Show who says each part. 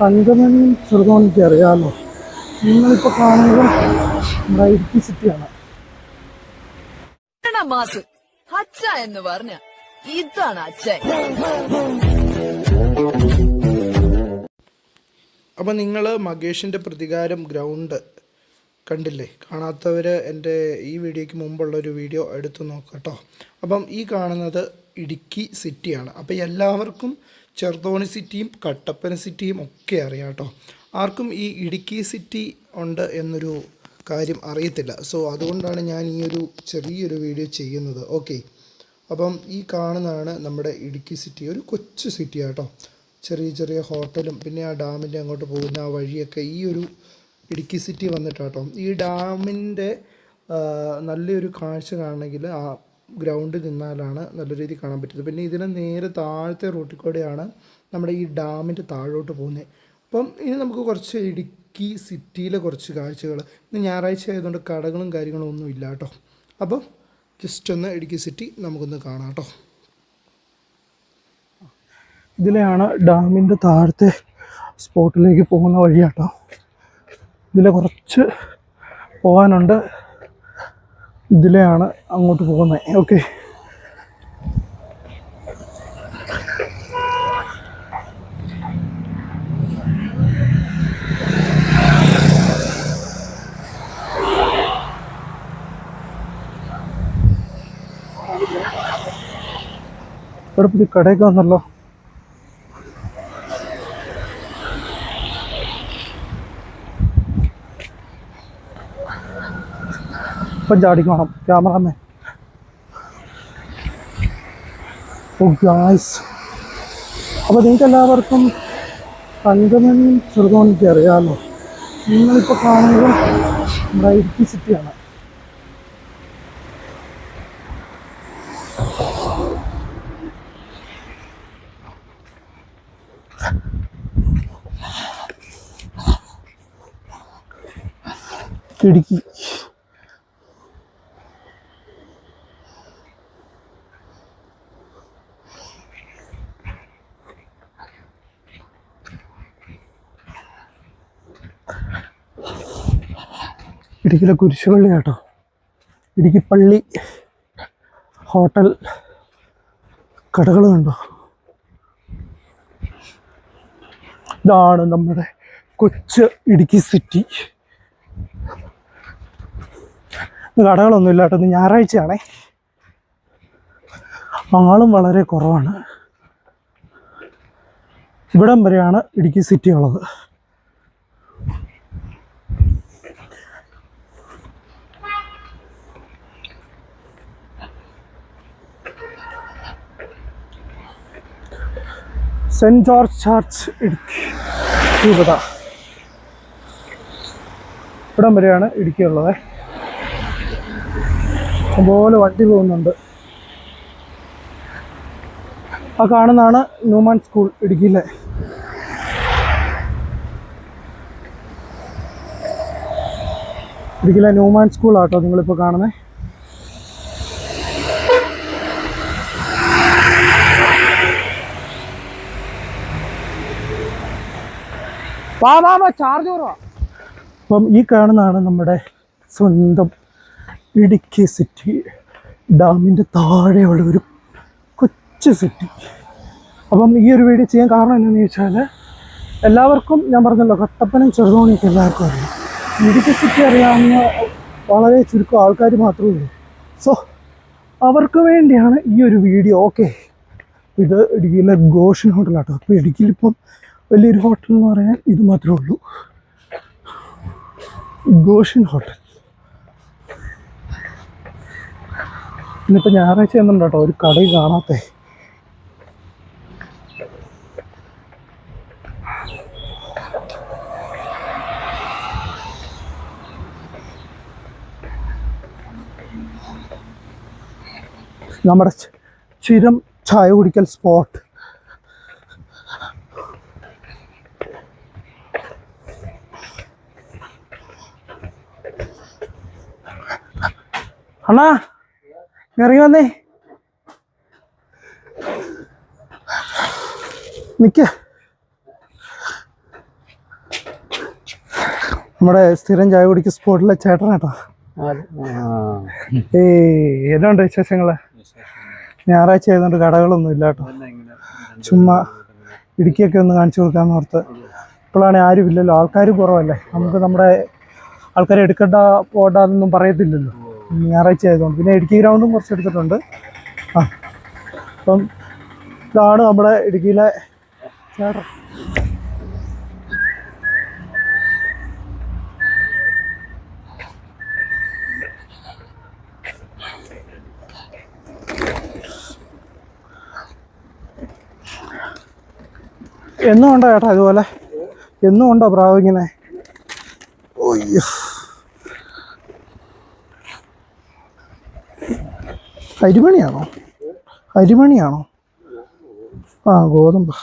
Speaker 1: തങ്കമണിയും ചെറുതോണിക്ക് അറിയാമല്ലോ നിങ്ങളിപ്പോൾ കാണുന്നത് നമ്മുടെ ഇടുക്കി സിറ്റിയാണ്.
Speaker 2: മാസ് അച്ഛ എന്ന് പറഞ്ഞ ഇതാണ് അച്ഛൻ.
Speaker 3: അപ്പോൾ നിങ്ങൾ മകേഷിന്റെ പ്രതികാരം ഗ്രൗണ്ട് കണ്ടില്ലേ? കാണാത്തവർ എന്റെ ഈ വീഡിയോയ്ക്ക് മുമ്പുള്ള ഒരു വീഡിയോ എടുത്തു നോക്കട്ടോ അപ്പം ഈ കാണുന്നത് ഇടുക്കി സിറ്റിയാണ്. അപ്പോൾ എല്ലാവർക്കും ചെറുതോണി സിറ്റിയും കട്ടപ്പന സിറ്റിയും ഒക്കെ അറിയാം കേട്ടോ. ആർക്കും ഈ ഇടുക്കി സിറ്റി ഉണ്ട് എന്നൊരു കാര്യം അറിയത്തില്ല. സോ അതുകൊണ്ടാണ് ഞാൻ ഈ ഒരു ചെറിയൊരു വീഡിയോ ചെയ്യുന്നത്. ഓക്കെ. അപ്പം ഈ കാണുന്നതാണ് നമ്മുടെ ഇടുക്കി സിറ്റി. ഒരു കൊച്ചു സിറ്റി കേട്ടോ ചെറിയ ചെറിയ ഹോട്ടലും പിന്നെ ആ ഡാമിന്റെ അങ്ങോട്ട് പോകുന്ന ആ വഴിയൊക്കെ ഈ ഒരു ഇടുക്കി സിറ്റി വന്നിട്ടാട്ടോ. ഈ ഡാമിന്റെ നല്ലൊരു കാഴ്ച കാണണമെങ്കിൽ ആ ഗ്രൗണ്ടിൽ നിന്നാലാണ് നല്ല രീതിയിൽ കാണാൻ പറ്റുന്നത്. പിന്നെ ഇതിന് നേരെ താഴത്തെ റൂട്ടിൽ കൂടെയാണ് നമ്മുടെ ഈ ഡാമിന്റെ താഴോട്ട് പോകുന്നത്. അപ്പം ഇനി നമുക്ക് കുറച്ച് ഇടുക്കി സിറ്റിയിലെ കുറച്ച് കാഴ്ചകൾ. ഇന്ന് ഞായറാഴ്ച ആയതുകൊണ്ട് കടകളും കാര്യങ്ങളും ഒന്നും ഇല്ല കേട്ടോ. അപ്പം ജസ്റ്റ് ഒന്ന് ഇടുക്കി സിറ്റി നമുക്കൊന്ന് കാണാം കേട്ടോ.
Speaker 1: ഇതിലെയാണ് ഡാമിന്റെ താഴത്തെ സ്പോട്ടിലേക്ക് പോകുന്ന വഴിയാട്ടോ. ഇതിലെ കുറച്ച് പോകാനുണ്ട്. ഇതിലെയാണ് അങ്ങോട്ട് പോകുന്നത്. ഓക്കെ ഇവിടെ പുതിയ കടയൊക്കെ വന്നല്ലോ? ഇപ്പം ചാടിക്ക് വേണം. ക്യാമറമാൻ ഓ ഗായ്സ് അപ്പോൾ നിങ്ങൾക്ക് എല്ലാവർക്കും തങ്കമൻ ചെറുതോണിക്ക് അറിയാമല്ലോ നിങ്ങളിപ്പോൾ കാണുന്നത് നമ്മുടെ ഇടുക്കി സിറ്റിയാണ്. ഇടുക്കി. ഇടുക്കിയിലെ കുരിശുപള്ളി കേട്ടോ. ഇടുക്കി പള്ളി ഹോട്ടൽ കടകൾ കണ്ടോ? ഇതാണ് നമ്മുടെ കൊച്ചു ഇടുക്കി സിറ്റി. കടകളൊന്നും ഇല്ല കേട്ടോ ഇന്ന് ഞായറാഴ്ചയാണേ. ആളും വളരെ കുറവാണ്. ഇവിടം വരെയാണ് ഇടുക്കി സിറ്റി ഉള്ളത്. Saint George church Idukki. രൂപത. ഇവിടം വരെയാണ് ഇടുക്കിയുള്ളത് അതുപോലെ വണ്ടി പോകുന്നുണ്ട്. ആ കാണുന്നതാണ് ന്യൂമാൻ സ്കൂൾ ഇടുക്കിയിലെ. ഇടുക്കിയിലെ ന്യൂമാൻ സ്കൂളാട്ടോ നിങ്ങളിപ്പോൾ കാണുന്നത്. വാ വാ വാ അപ്പം ഈ കാണുന്നതാണ് നമ്മുടെ സ്വന്തം ഇടുക്കി സിറ്റി ഡാമിന്റെ താഴെയുള്ള ഒരു കൊച്ചു സിറ്റി അപ്പം ഈ ഒരു വീഡിയോ ചെയ്യാൻ കാരണം എന്താണെന്ന് ചോദിച്ചാൽ എല്ലാവർക്കും ഞാൻ പറഞ്ഞല്ലോ കട്ടപ്പനം ചെറുതോണിയൊക്കെ എല്ലാവർക്കും അറിയാം. ഇടുക്കി സിറ്റി അറിയാവുന്ന വളരെ ചുരുക്കം ആൾക്കാർ മാത്രമേ ഉള്ളൂ. സോ അവർക്ക് വേണ്ടിയാണ് ഈ ഒരു വീഡിയോ ഓക്കെ ഇത് ഇടുക്കിയിലെ ഗോഷൻ ഹോട്ടലാട്ടോ അപ്പോൾ ഇടുക്കിയിലിപ്പം വലിയൊരു ഹോട്ടൽ എന്ന് പറയാൻ ഇത് മാത്രമേ ഉള്ളൂ. ഗോഷൻ ഹോട്ടൽ. ഇന്നിപ്പോൾ ഞായറാഴ്ച എന്നുണ്ട് കേട്ടോ ഒരു കടയും കാണാത്തേ. നമ്മുടെ ചിരം ചായ കുടിക്കൽ സ്പോട്ട്. അണ്ണാ ഇറങ്ങി വന്നേ. നിക്ക. നമ്മുടെ സ്ഥിരം ചായ കുടിക്ക് സ്പോട്ടിലെ ചേട്ടൻ കേട്ടോ. എന്തുണ്ട് വിശേഷങ്ങൾ? ഞായറാഴ്ച ആയതുകൊണ്ട് കടകളൊന്നും ഇല്ല കേട്ടോ. ചുമ്മാ ഇടുക്കിയൊക്കെ ഒന്ന് കാണിച്ചു കൊടുക്കാന്ന് ഓർത്ത്. ഇപ്പോഴാണെ ആരും ഇല്ലല്ലോ. ആൾക്കാർ കുറവല്ലേ. നമുക്ക് നമ്മുടെ ആൾക്കാരെ എടുക്കണ്ട പോടാന്നൊന്നും പറയത്തില്ലല്ലോ. ഞായറാഴ്ച ആയതുകൊണ്ട്. പിന്നെ ഇടുക്കി ഗ്രൗണ്ടും കുറച്ച് എടുത്തിട്ടുണ്ട്. ആ അപ്പം ഇതാണ് നമ്മുടെ ഇടുക്കിയിലെ ചേട്ടൻ. എന്നും ഉണ്ടോ ചേട്ടാ ഇതുപോലെ? എന്നും ഉണ്ടോ പ്രാവ് ഇങ്ങനെ? ഒയ്യോ അരിമണിയാണോ? അരിമണിയാണോ? ആ ഗോതമ്പ്.